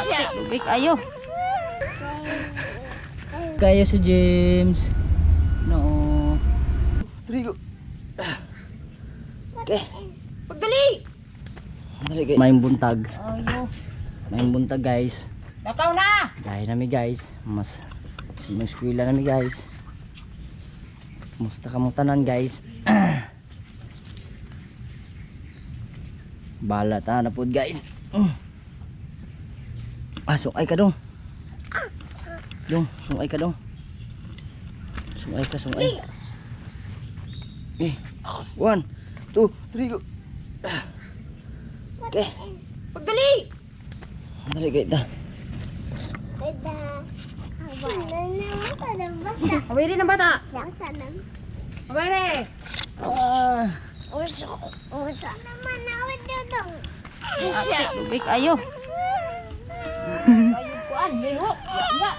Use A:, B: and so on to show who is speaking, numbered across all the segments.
A: Tubig ayo. Kayo si James. No.
B: Rigo. Okay.
A: Pagdali.
B: Dali kay. May buntag.
A: Ayo.
B: May buntag guys.
A: Nakaw na.
B: Dahil nami guys. Mas mas eskwela nami guys. Musta ka mo tanan guys. Bala ta na pud guys. Ah, sungay ka dong. Dong, sungay ka dong. Sungay ka, sungay. Eh, one, two, three, go. Okay,
A: Pagdali.
B: dali kayo ta.
A: Awiri ng bata. Awiri.
B: Ah,
A: Tubig ayo. Ayo kuan, liho. Ya.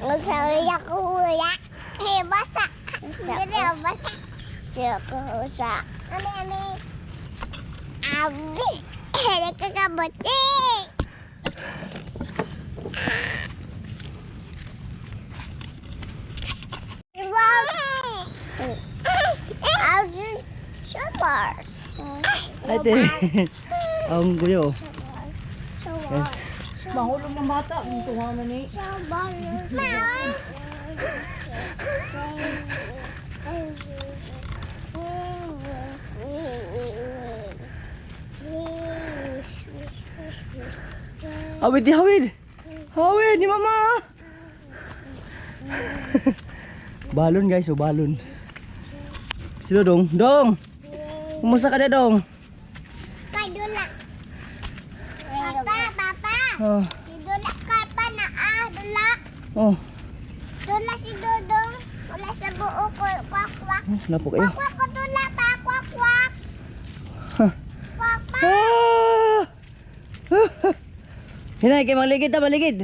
C: Masaya hula. Eh, basa. Sige, basa. Siya ko husa. Ami, ami. Abi. Eh, nakakabuti. Abi. Shower.
B: Ate. Ang guyo.
A: Mahulog ng bata. Ang tuwa na ni.
B: Hawid, di hawid. Hawid ni mama. balon guys, oh balon. Sino dong? Dong. Kumusta ka na dong?
C: Kay Dula. Papa, papa.
B: Oh,
C: Si Dula ka pa na ah, Dula.
B: oh.
C: Dula si Dudong. Wala sa buo ko. Kwak, kwak.
B: Napo kayo.
C: Kwak, kwak ko Dula pa. Kwak, kwak.
B: Huh.
C: Kwak pa.
B: Ah! Hinay, kay maligid na maligid.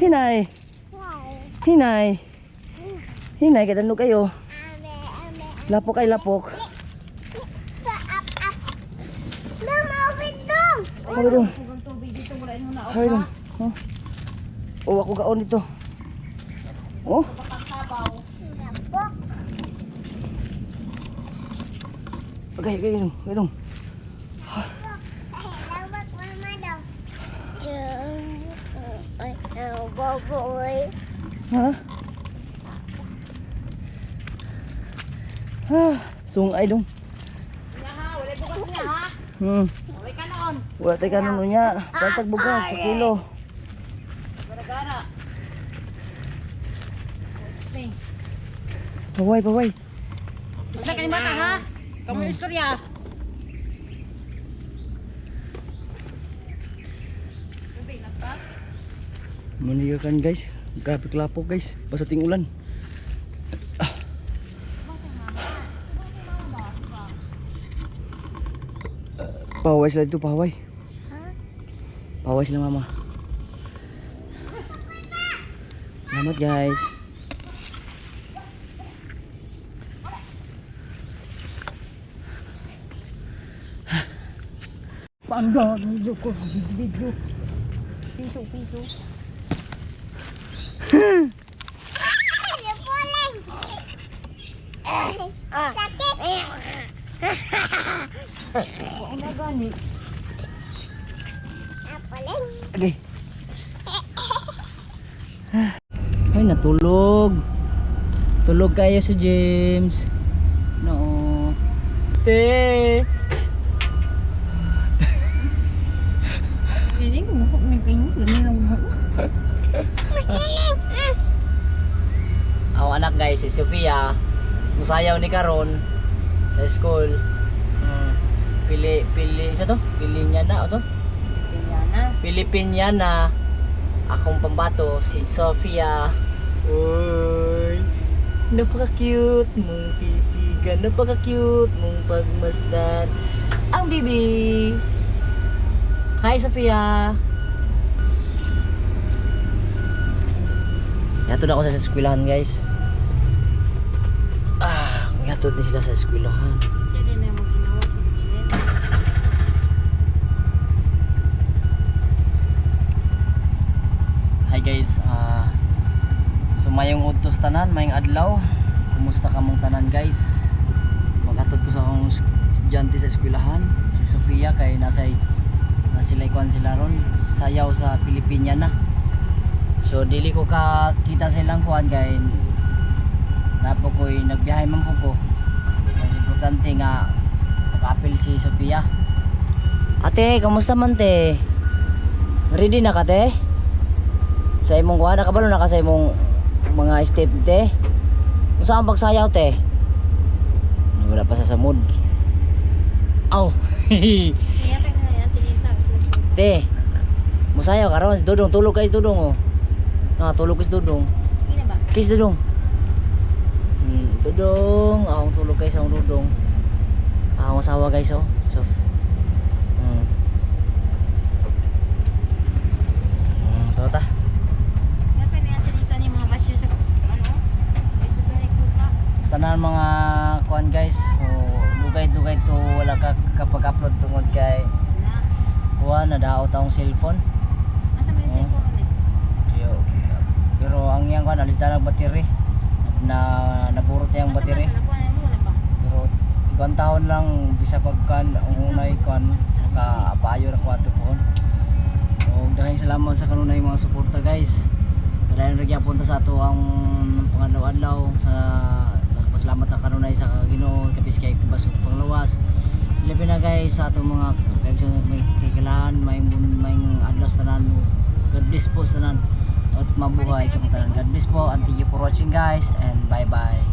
B: Hinay, hinay. Hinay, kay tanong kayo.
C: Ame, ame, ame.
B: Lapok kay lapok.
C: Sa up, up. Mama, open dong.
B: Hawid dong.
A: Huwag tubig dito. Wala mo na.
B: Hawid dong. Oh. Oh, ako gaon dito. Oh. Okay, okay, dong. Okay, dong.
C: Ay, lawak mama dong. Ay, ay, baboy.
B: Ha? Ah, sungay dong.
A: Niya ha. Wala bukas niya ha.
B: Hmm.
A: Wala ka
B: tayo kanon niya. Pantag bugas sa kilo.
A: Gara-gara.
B: Paway, paway.
A: Basta kayo mata ha. Kamu yung istorya.
B: Maniga kan guys. Grabe klapok guys. Basta ting ulan. Paway sila dito, paway. Paway sila mama. Salamat guys.
A: Panda. Video ko. Video. Piso, piso.
C: Ay, Ah, puling.
B: Okay. Ay, natulog. Tulog kayo si James. No. Te.
A: Ini ko mo may kayo. Lami lang mo.
B: Ang anak guys, si Sofia. Musayaw ni Karon sa school. Pili, pili, isa to? Pili niya na, o to?
A: Pinyana.
B: Pilipinyana. Akong pambato, si Sofia. Uy, napaka-cute mong titigan. Napaka-cute mong pagmasdan. Ang bibi. Hi, Sofia. Yatod ako sa eskwelahan, guys. Ah, yatod din sila sa eskwelahan. Sa tanan, mayong adlaw. Kumusta ka mong tanan guys? Magatod ko sa akong estudyante sa eskwelahan, si Sofia kay nasa nasilay kuan sila ron, sayaw sa Pilipinya na. So dili ko ka kita silang kuan kay napo ko'y nagbiyahe man po ko. Mas importante nga makapil si Sofia. Ate, kamusta man te? Ready na ka te? Sa imong kuha na kabalo na ka sa imong mga step te? Kung saan pagsayaw te? Wala pa sa samud. Aw. Te. Musayaw karon si Dudong tulog kay Dudong oh. Na tulog kay Dudong. Kiss Dudong. Hmm, Dudong, akong tulog kay sa Dudong. Akong asawa guys oh. So, hmm. Hmm, tara ta.
A: Kaya tayo na yan, tinitag ni mga basyo sa, ano, exuka, exuka.
B: Tanan mga kuan guys, oh, dugay-dugay to wala ka kapag upload tungod kay
A: Na.
B: kuan na daot akong cellphone.
A: Asa yung
B: Oh.
A: cellphone Nick?
B: Yo, pero ang iyang kuan alis na battery. Na naburot niya ang
A: Asa
B: battery.
A: na ba?
B: Pero ibang taon lang bisa pagkan ang unay kuan makaapayo na kwato po. O dahil salamat sa kanunay mga suporta guys. Dahil nagyapon ta sa ato ang pangalaw-adlaw sa nagpasalamat ang kanunay sa Ginoo kapis kay basok panglawas. Labi na guys sa ato mga nga may kailangan may may adlaw tanan. God bless po tanan. At mabuhay kamo tanan. God bless po thank you for watching guys and bye bye.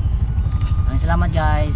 B: Maraming salamat guys.